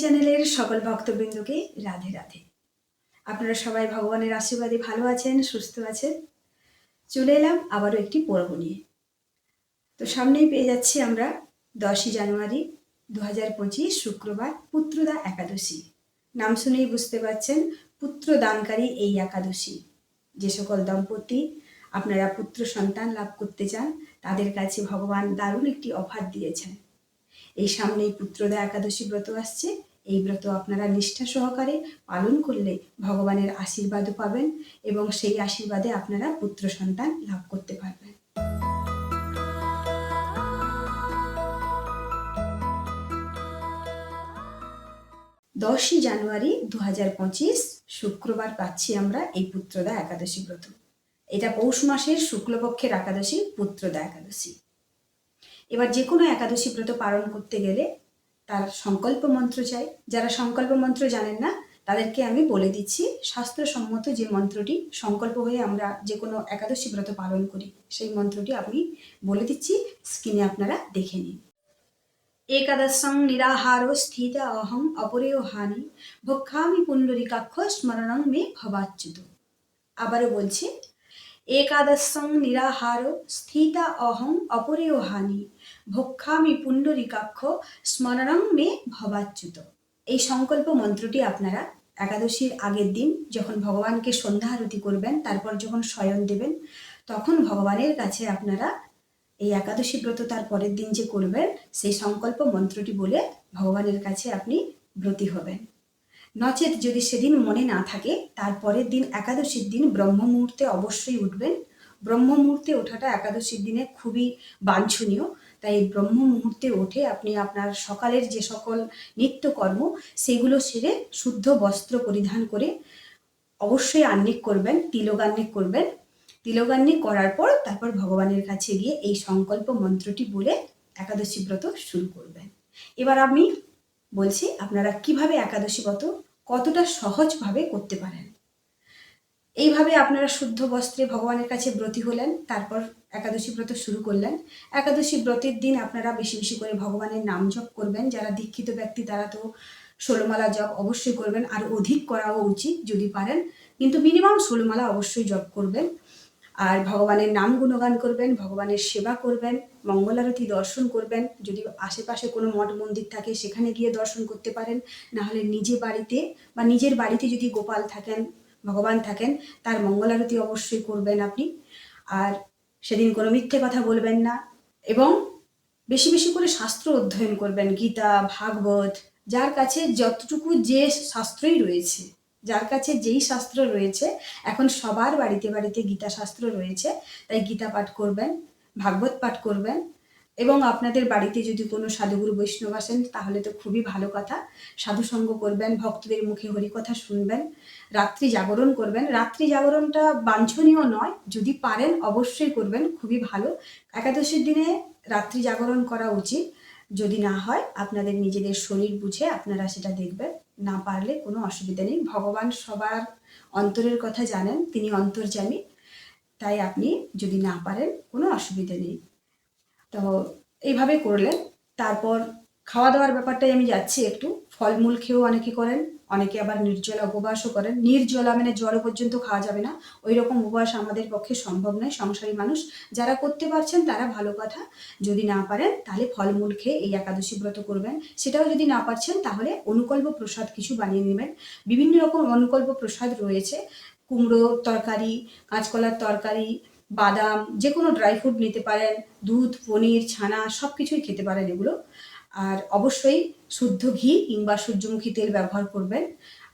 চ্যানেলের সকল ভক্তবৃন্দকে রাধে রাধে। আপনারা সবাই ভগবানের আশীর্বাদে ভালো আছেন, সুস্থ আছেন। চলে এলাম আবারও একটি পর্ব নিয়ে। তো সামনেই পেয়ে যাচ্ছি আমরা দশই জানুয়ারি দু হাজার পঁচিশ শুক্রবার পুত্রদা একাদশী। নাম শুনেই বুঝতে পারছেন পুত্র দানকারী এই একাদশী। যে সকল দম্পতি, আপনারা পুত্র সন্তান লাভ করতে চান, তাদের কাছে ভগবান দারুণ একটি অফার দিয়েছেন। এই সামনেই পুত্রদা একাদশী ব্রত আসছে। এই ব্রত আপনারা নিষ্ঠা সহকারে পালন করলে ভগবানের আশীর্বাদও পাবেন এবং সেই আশীর্বাদে আপনারা পুত্র সন্তান লাভ করতে পারবেন। দশই জানুয়ারি দু হাজার পঁচিশ শুক্রবার পাচ্ছি আমরা এই পুত্রদা একাদশী ব্রত। এটা পৌষ মাসের শুক্লপক্ষের একাদশী, পুত্রদা একাদশী। এবার যে কোনো একাদশী ব্রত পালন করতে গেলে তার সংকল্প মন্ত্র চাই। যারা সংকল্প মন্ত্র জানেন না, তাদেরকে আমি বলে দিচ্ছি, শাস্ত্রসম্মত যে মন্ত্রটি সংকল্প হয়ে আমরা যে কোনো একাদশী ব্রত পালন করি, সেই মন্ত্রটি আমি বলে দিচ্ছি, স্ক্রিনে আপনারা দেখে নিন। একাদশং নিরাহার স্থিত অহং অপরেয় হানি ভক্ষামি পুণ্ডরিকাক্ষ স্মরণং মে ভবাচ্যুত। আবারও বলছি, একাদশং নিরাহার স্থিত অহং অপরেয় হানি ভক্ষামি পুণ্ডরিকাক্ষ স্মরণং মে ভবাচ্যুত। এই সংকল্প মন্ত্রটি আপনারা একাদশীর আগের দিন যখন ভগবানকে সন্ধ্যা আরতি করবেন, তারপর যখন শয়ন দেবেন, তখন ভগবানের কাছে আপনারা এই একাদশী ব্রত তার পরের দিন যে করবেন, সেই সংকল্প মন্ত্রটি বলে ভগবানের কাছে আপনি ব্রতী হবেন। নচেত যদি সেদিন মনে না থাকে তারপরের দিন একাদশীর দিন ব্রহ্ম মুহূর্তে অবশ্যই উঠবেন। ব্রহ্ম মুহূর্তে ওঠাটা একাদশীর দিনে খুবই বাঞ্ছনীয়। তাই ব্রহ্ম মুহূর্তে উঠে আপনি আপনার সকালের যে সকল নিত্যকর্ম, সেগুলো সেরে শুদ্ধ বস্ত্র পরিধান করে অবশ্যই আন্নিক করবেন তিলগান্নিক করবেন। তিলগান্নিক করার পর তারপর ভগবানের কাছে গিয়ে এই সংকল্প মন্ত্রটি বলে একাদশী ব্রত শুরু করবেন। এবার আমি বলছি, আপনারা কীভাবে একাদশী ব্রত কতটা সহজভাবে করতে পারেন? এইভাবে আপনারা শুদ্ধ বস্ত্রে ভগবানের কাছে ব্রতী হলেন, তারপর একাদশী ব্রত শুরু করলেন। একাদশী ব্রতের দিন আপনারা বেশি বেশি করে ভগবানের নাম জপ করবেন। যারা দীক্ষিত ব্যক্তি, তারা তো ষোলোমালা জপ অবশ্যই করবেন। আর অধিক করাও উচিত যদি পারেন। কিন্তু মিনিমাম ষোলোমালা অবশ্যই জপ করবেন। আর ভগবানের নাম গুণগান করবেন, ভগবানের সেবা করবেন মঙ্গলারতি দর্শন করবেন। যদি আশেপাশে কোনো মঠ মন্দির থাকে, সেখানে গিয়ে দর্শন করতে পারেন। না হলে নিজে বাড়িতে বা নিজের বাড়িতে যদি গোপাল থাকেন, ভগবান থাকেন, তার মঙ্গলারতি অবশ্যই করবেন আপনি। আর সেদিন কোনো মিথ্যে কথা বলবেন না এবং বেশি বেশি করে শাস্ত্র অধ্যয়ন করবেন, গীতা, ভাগবত, যার কাছে যতটুকু যে শাস্ত্রই রয়েছে, যার কাছে যেই শাস্ত্র রয়েছে, এখন সবার বাড়িতে বাড়িতে গীতা শাস্ত্র রয়েছে, তাই গীতা পাঠ করবেন, ভাগবত পাঠ করবেন এবং আপনাদের বাড়িতে যদি কোনো সাধুগুরু বৈষ্ণব আসেন, তাহলে তো খুবই ভালো কথা। সাধুসঙ্গ করবেন, ভক্তদের মুখে হরিকথা শুনবেন, রাত্রি জাগরণ করবেন। রাত্রি জাগরণটা বাঞ্ছনীয় নয়, যদি পারেন অবশ্যই করবেন, খুবই ভালো। একাদশীর দিনে রাত্রি জাগরণ করা উচিত। যদি না হয়, আপনাদের নিজেদের শরীর বুঝে আপনারা সেটা দেখবেন। না পারলে কোনো অসুবিধা নেই। ভগবান সবার অন্তরের কথা জানেন, তিনি অন্তর্যামী। তাই আপনি যদি না পারেন, কোনো অসুবিধা নেই। তো এইভাবে করলেন। তারপর খাওয়া দাওয়ার ব্যাপারটাই আমি যাচ্ছি একটু। ফলমূল খেয়েও অনেকে করেন, অনেকে আবার নির্জলা উপবাসও করেন। নির্জলা মানে জল পর্যন্ত খাওয়া যাবে না। ওই রকম উপবাস আমাদের পক্ষে সম্ভব নয়, সংসারী মানুষ। যারা করতে পারছেন তারা ভালো কথা। যদি না পারেন, তাহলে ফলমূল খেয়ে এই একাদশী ব্রত করবেন। সেটাও যদি না পারছেন, তাহলে অনুকল্প প্রসাদ কিছু বানিয়ে নেবেন। বিভিন্ন রকম অনুকল্প প্রসাদ রয়েছে। কুমড়ো তরকারি, কাঁচকলার তরকারি বাদাম যে কোনো ড্রাই ফ্রুট নিতে পারেন, দুধ, পনির, ছানা সব কিছুই খেতে পারেন এগুলো। আর অবশ্যই শুদ্ধ ঘি কিংবা সূর্যমুখী তেল ব্যবহার করবেন,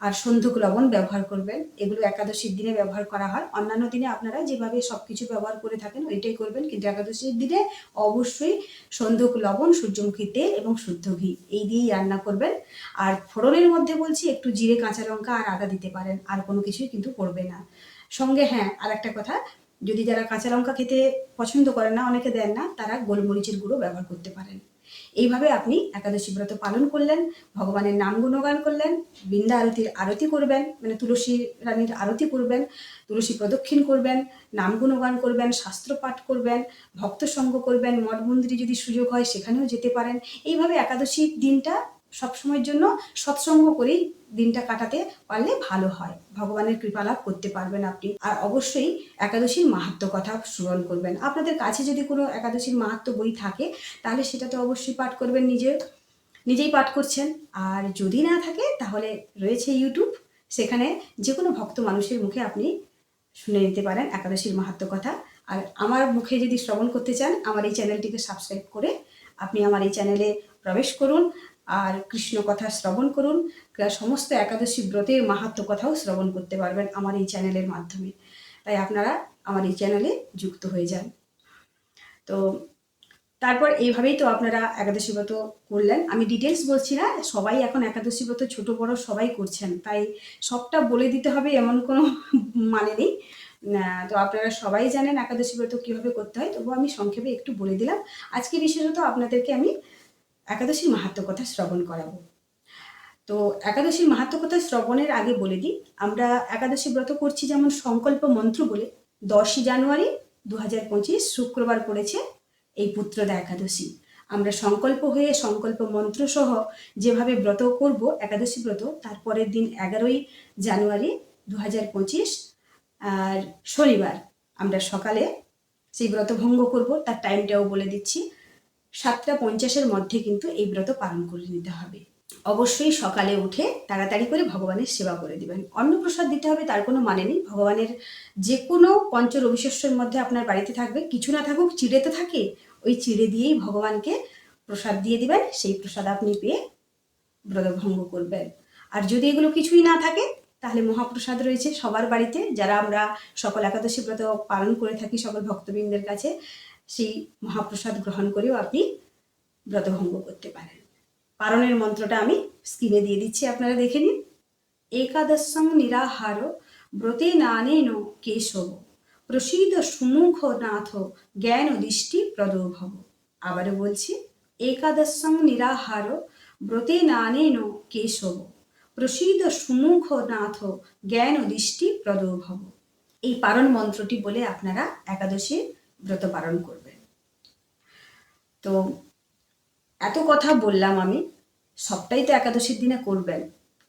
আর সন্ধুক লবণ ব্যবহার করবেন। এগুলো একাদশীর দিনে ব্যবহার করা হয়। অন্যান্য দিনে আপনারা যেভাবে সব কিছু ব্যবহার করে থাকেন, ওইটাই করবেন। কিন্তু একাদশীর দিনে অবশ্যই সন্ধুক লবণ, সূর্যমুখী তেল এবং শুদ্ধ ঘি, এই দিয়েই রান্না করবেন। আর ফোড়নের মধ্যে বলছি, একটু জিরে, কাঁচা লঙ্কা আর আদা দিতে পারেন। আর কোনো কিছুই কিন্তু পড়বে না। সঙ্গে হ্যাঁ আর একটা কথা যদি যারা কাঁচা লঙ্কা খেতে পছন্দ করেন না, অনেকে দেন না, তারা গোলমরিচের গুঁড়ো ব্যবহার করতে পারেন। এইভাবে আপনি একাদশী ব্রত পালন করলেন, ভগবানের নাম গুণগান করলেন, বৃন্দা আরতির আরতি করবেন মানে তুলসী রানীর আরতি করবেন, তুলসী প্রদক্ষিণ করবেন, নাম গুণগান করবেন, শাস্ত্র পাঠ করবেন, ভক্ত সঙ্গ করবেন, মঠ মন্দিরে যদি সুযোগ হয় সেখানেও যেতে পারেন। এইভাবে একাদশীর দিনটা সবসময়ের জন্য সৎসঙ্গ করেই দিনটা কাটাতে পারলে ভালো হয়। ভগবানের কৃপা লাভ করতে পারবেন আপনি। আর অবশ্যই একাদশীর মাহাত্ম কথা স্মরণ করবেন। আপনাদের কাছে যদি কোনো একাদশীর মাহাত্ম বই থাকে, তাহলে সেটা তো অবশ্যই পাঠ করবেন নিজে, নিজেই পাঠ করছেন। আর যদি না থাকে, তাহলে রয়েছে ইউটিউব সেখানে যে কোনো ভক্ত মানুষের মুখে আপনি শুনে নিতে পারেন একাদশীর মাহাত্ম কথা। আর আমার মুখে যদি শ্রবণ করতে চান, আমার এই চ্যানেলটিকে সাবস্ক্রাইব করে আপনি আমার এই চ্যানেলে প্রবেশ করুন। আর কৃষ্ণ কথা শ্রবণ করুন। সমস্ত একাদশী ব্রতের মাহাত্ম কথাও শ্রবণ করতে পারবেন আমার এই চ্যানেলের মাধ্যমে। তাই আপনারা আমার এই চ্যানেলে যুক্ত হয়ে যান। তো তারপর এইভাবেই তো আপনারা একাদশী ব্রত করলেন। আমি ডিটেলস বলছি না, সবাই এখন একাদশী ব্রত ছোট বড় সবাই করছেন। তাই সবটা বলে দিতে হবে এমন কোনো মানে নেই। তো আপনারা সবাই জানেন একাদশী ব্রত কীভাবে করতে হয়। তবু আমি সংক্ষেপে একটু বলে দিলাম। আজকে বিশেষত আপনাদেরকে আমি একাদশীর মাহাত্ম কথা শ্রবণ করাবো। তো একাদশীর মাহাত্ম কথা শ্রবণের আগে বলে দিই, আমরা একাদশী ব্রত করছি যেমন সংকল্প মন্ত্র বলে, দশই জানুয়ারি দু হাজার পঁচিশ শুক্রবার পড়েছে এই পুত্রদা একাদশী। আমরা সংকল্প হয়ে সংকল্প মন্ত্র সহ যেভাবে ব্রত করব একাদশী ব্রত তারপরের দিন এগারোই জানুয়ারি দু হাজার পঁচিশ, আর শনিবার আমরা সকালে সেই ব্রত ভঙ্গ করব, তার টাইমটাও বলে দিচ্ছি। সাতটা পঞ্চাশের মধ্যে কিন্তু এই ব্রত পালন করে নিতে হবে। অবশ্যই সকালে উঠে তাড়াতাড়ি করে ভগবানের সেবা করে দিবেন। অন্নপ্রসাদ দিতে হবে তার কোনো মানে নেই। ভগবানের যে কোনো পঞ্চ রবিশস্যের মধ্যে আপনার বাড়িতে থাকবে, কিছু না থাকুক, চিড়ে তো থাকে, ওই চিড়ে দিয়েই ভগবানকে প্রসাদ দিয়ে দিবেন, সেই প্রসাদ আপনি পেয়ে ব্রত ভঙ্গ করবেন। আর যদি এগুলো কিছুই না থাকে, তাহলে মহাপ্রসাদ রয়েছে সবার বাড়িতে। যারা আমরা সকল একাদশী ব্রত পালন করে থাকি সকল ভক্তবৃন্দের কাছে সেই মহাপ্রসাদ গ্রহণ করেও আপনি ব্রতভঙ্গ করতে পারেন। পারণের মন্ত্রটা আমি স্ক্রিনে দিয়ে দিচ্ছি, আপনারা দেখে নিন। একাদশং নিরাহার ব্রতে নানেন কেশব প্রসীদ সুমুখ নাথ জ্ঞান দৃষ্টি প্রদভব। আবারও বলছি, একাদশং নিরাহার ব্রতে নানেন কেশব প্রসীদ সুমুখ নাথ জ্ঞান দৃষ্টি প্রদভব। এই পারণ মন্ত্রটি বলে আপনারা একাদশীর ব্রত পালন করবেন তো এত কথা বললাম আমি, সবটাই তো একাদশীর দিনে করবেন।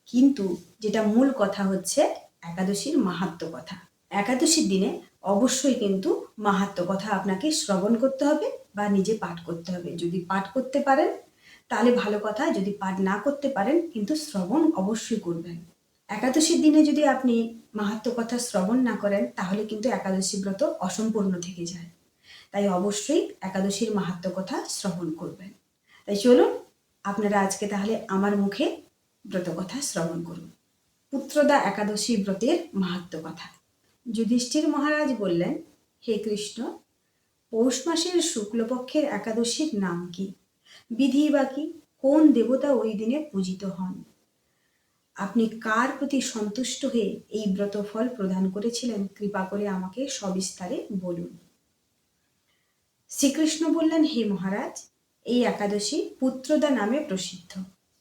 কিন্তু যেটা মূল কথা হচ্ছে, একাদশীর মাহাত্ম কথা। একাদশীর দিনে অবশ্যই কিন্তু মাহাত্ম কথা আপনাকে শ্রবণ করতে হবে বা নিজে পাঠ করতে হবে। যদি পাঠ করতে পারেন, তাহলে ভালো কথা, যদি পাঠ না করতে পারেন, কিন্তু শ্রবণ অবশ্যই করবেন। একাদশীর দিনে যদি আপনি মাহাত্ম কথা শ্রবণ না করেন, তাহলে কিন্তু একাদশী ব্রত অসম্পূর্ণ থেকে যায়। তাই অবশ্যই একাদশীর মাহাত্ম কথা শ্রবণ করবেন। তাই চলুন, আপনারা আজকে তাহলে আমার মুখে ব্রত কথা শ্রবণ করুন। পুত্রদা একাদশী ব্রতের মাহাত্ম কথা। যুধিষ্ঠির মহারাজ বললেন, হে কৃষ্ণ, পৌষ মাসের শুক্লপক্ষের একাদশীর নাম কি? বিধি বা কি? কোন দেবতা ওই দিনে পূজিত হন? আপনি কার প্রতি সন্তুষ্ট হয়ে এই ব্রত ফল প্রদান করেছিলেন? কৃপা করে আমাকে সবিস্তারে বলুন। শ্রীকৃষ্ণ বললেন, হে মহারাজ, এই একাদশী পুত্রদা নামে প্রসিদ্ধ।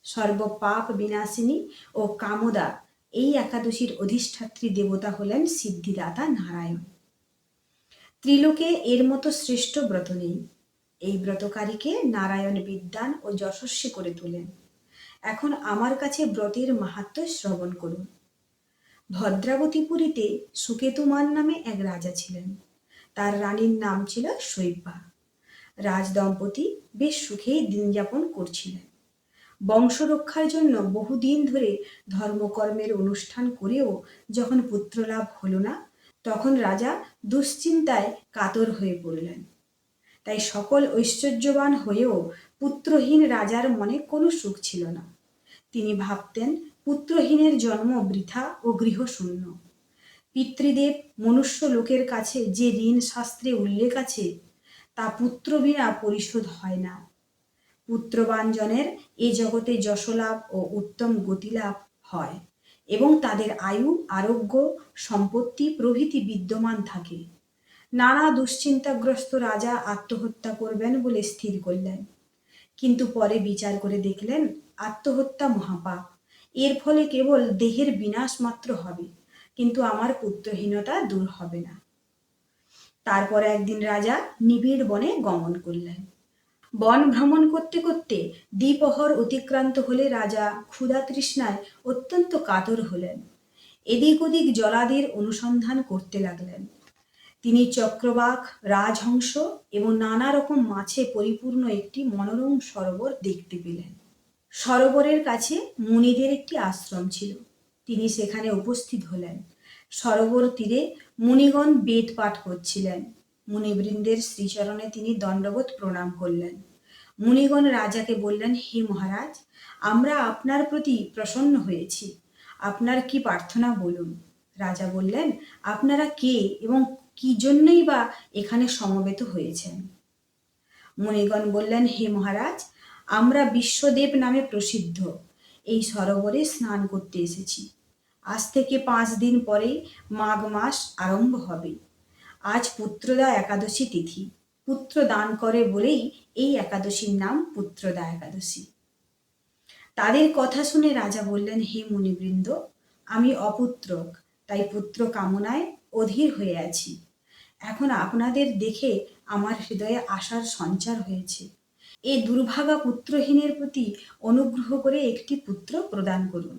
সর্বপাপ বিনাশিনী ও কামদা এই একাদশীর অধিষ্ঠাত্রী দেবতা হলেন সিদ্ধিদাতা নারায়ণ। ত্রিলোকে এর মতো শ্রেষ্ঠ ব্রত নেই। এই ব্রতকারীকে নারায়ণ বিদ্যান ও যশস্বী করে তোলেন। এখন আমার কাছে ব্রতের মাহাত্ম শ্রবণ করুন। ভদ্রাবতীপুরীতে সুকেতুমান নামে এক রাজা ছিলেন। তার রানীর নাম ছিল শৈব্যা। রাজদম্পতি বেশ সুখেই দিন যাপন করছিলেন। বংশ রক্ষার জন্য বহুদিন ধরে ধর্মকর্মের অনুষ্ঠান করেও যখন পুত্রলাভ হলো না, তখন রাজা দুশ্চিন্তায় কাতর হয়ে পড়লেন। তাই সকল ঐশ্বর্যবান হয়েও পুত্রহীন রাজার মনে কোনো সুখ ছিল না। তিনি ভাবতেন, পুত্রহীনের জন্ম বৃথা ও গৃহশূন্য। পিতৃদেব মনুষ্য লোকের কাছে যে ঋণ শাস্ত্রে উল্লেখ আছে, তা পুত্র বিনা পরিশোধ হয় না। পুত্রবাঞ্জনের এ জগতে যশলাভ ও উত্তম গতিলাভ হয় এবং তাদের আয়ু, আরোগ্য, সম্পত্তি প্রভৃতি বিদ্যমান থাকে। নানা দুশ্চিন্তাগ্রস্ত রাজা আত্মহত্যা করবেন বলে স্থির করলেন। কিন্তু পরে বিচার করে দেখলেন, আত্মহত্যা মহাপাপ। এর ফলে কেবল দেহের বিনাশ মাত্র হবে। কিন্তু আমার পুত্রহীনতা দূর হবে না। তারপর একদিন রাজা নিবিড় বনে গমন করলেন। বন ভ্রমণ করতে করতে দ্বিপহর অতিক্রান্ত হলে রাজা ক্ষুধা তৃষ্ণায় অত্যন্ত কাতর হলেন। এদিক ওদিক জলাদের অনুসন্ধান করতে লাগলেন। তিনি চক্রবাক, রাজহংস এবং নানা রকম মাছে পরিপূর্ণ একটি মনোরম সরোবর দেখতে পেলেন। সরোবরের কাছে মুনিদের একটি আশ্রম ছিল। তিনি সেখানে উপস্থিত হলেন। সরোবর তীরে মুনিগণ বেদ পাঠ করছিলেন। মুনিবৃন্দের শ্রীচরণে তিনি দণ্ডবোধ প্রণাম করলেন। মুনিগণ রাজাকে বললেন, হে মহারাজ, আমরা আপনার প্রতি প্রসন্ন হয়েছি। আপনার কি প্রার্থনা বলুন? রাজা বললেন, আপনারা কে এবং কি জন্যই বা এখানে সমবেত হয়েছেন? মুনিগণ বললেন, হে মহারাজ, আমরা বিশ্বদেব নামে প্রসিদ্ধ। এই সরোবরে স্নান করতে এসেছি। আজ থেকে পাঁচ দিন পরেই মাঘ মাস আরম্ভ হবে। আজ পুত্রদা একাদশী তিথি। পুত্র দান করে বলেই এই একাদশীর নাম পুত্রদা একাদশী। তাদের কথা শুনে রাজা বললেন, হে মুনিবৃন্দ, আমি অপুত্রক, তাই পুত্র কামনায় অধীর হয়ে আছি। এখন আপনাদের দেখে আমার হৃদয়ে আশার সঞ্চার হয়েছে। এ দুর্ভাগা পুত্রহীনের প্রতি অনুগ্রহ করে একটি পুত্র প্রদান করুন।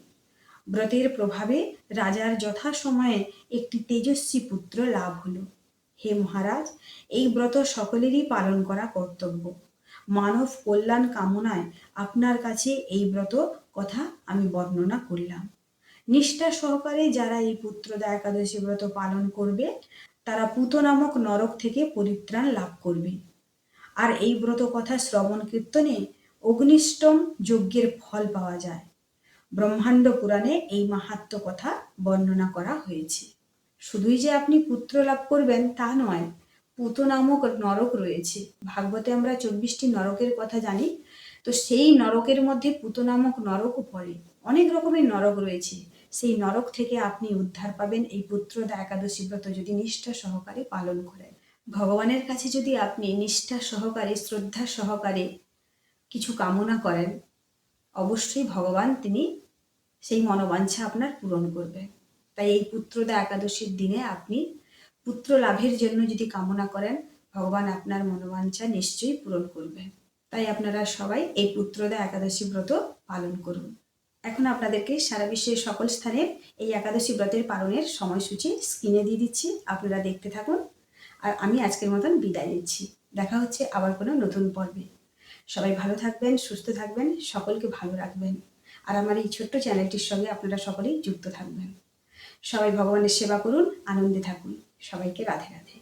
ব্রতের প্রভাবে রাজার যথাসময়ে একটি তেজস্বী পুত্র লাভ হলো। হে মহারাজ, এই ব্রত সকলেরই পালন করা কর্তব্য। মানব কল্যাণ কামনায় আপনার কাছে এই ব্রত কথা আমি বর্ণনা করলাম। নিষ্ঠা সহকারে যারা এই পুত্রদা একাদশী ব্রত পালন করবে, তারা পুত নামক নরক থেকে পরিত্রাণ লাভ করবে। আর এই ব্রত কথা শ্রবণ কীর্তনে অগ্নিষ্টম যজ্ঞের ফল পাওয়া যায়। ব্রহ্মাণ্ড পুরাণে এই মাহাত্ম কথা বর্ণনা করা হয়েছে। শুধুই যে আপনি পুত্র লাভ করবেন তা নয়, পুত নামক নরক রয়েছে। ভাগবতে আমরা চব্বিশটি নরকের কথা জানি, তো সেই নরকের মধ্যে পুত নামক নরকও পড়ে। অনেক রকমের নরক রয়েছে। সেই নরক থেকে আপনি উদ্ধার পাবেন এই পুত্রদা একাদশী ব্রত যদি নিষ্ঠা সহকারে পালন করেন। ভগবানের কাছে যদি আপনি নিষ্ঠা সহকারে, শ্রদ্ধা সহকারে কিছু কামনা করেন অবশ্যই ভগবান তিনি সেই মনোবাঞ্ছা আপনার পূরণ করবে। তাই এই পুত্রদা একাদশীর দিনে আপনি পুত্র লাভের জন্য যদি কামনা করেন, ভগবান আপনার মনোবাঞ্ছা নিশ্চয়ই পূরণ করবে। তাই আপনারা সবাই এই পুত্রদা একাদশী ব্রত পালন করুন। এখন আপনাদেরকে সারা বিশ্বের সকল স্থানে এই একাদশী ব্রতের পালনের সময়সূচি স্ক্রিনে দিয়ে দিচ্ছি, আপনারা দেখতে থাকুন। আর আমি আজকের মতন বিদায় নিচ্ছি। দেখা হচ্ছে আবার কোনো নতুন পর্বে। সবাই ভালো থাকবেন, সুস্থ থাকবেন, সকলকে ভালো রাখবেন। আর আমার এই ছোট্ট চ্যানেলটির সঙ্গে আপনারা সকলেই যুক্ত থাকবেন। সবাই ভগবানের সেবা করুন, আনন্দে থাকুন। সবাইকে রাধে রাধে।